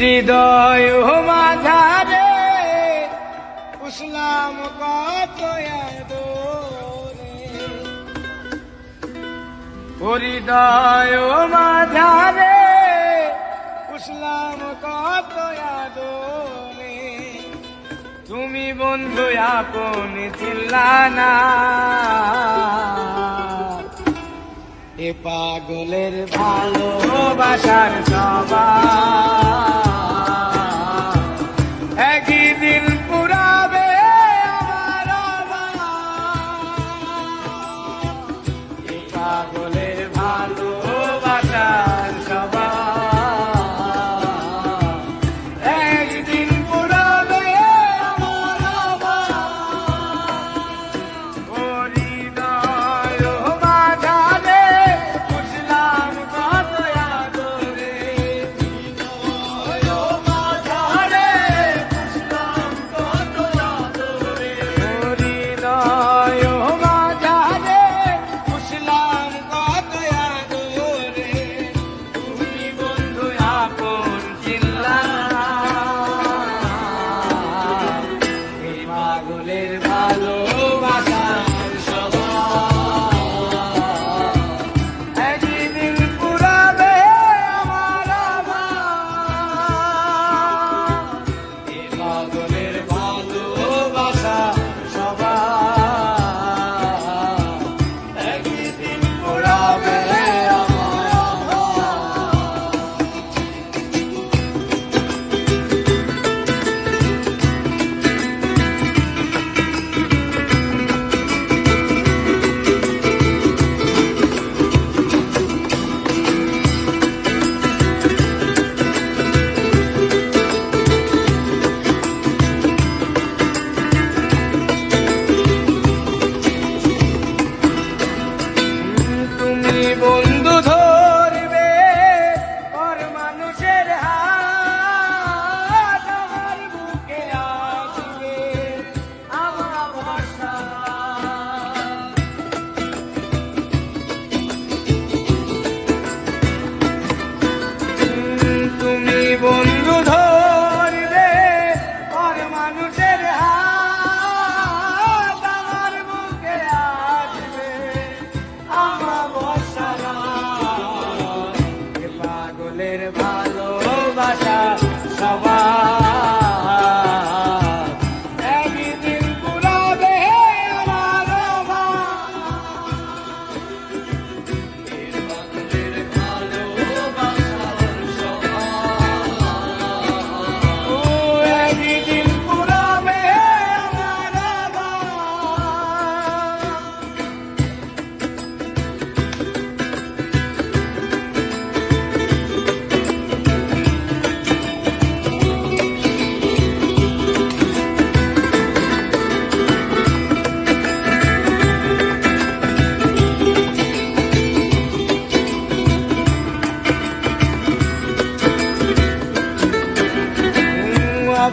হৃদয় মাঝারে উসলাম কত হৃদয় মাঝারে উসলাম কত তুমি বন্ধু আপন চিল্লানা। এ পাগলের ভালোবাসার সবা 하고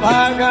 ಭಾಗ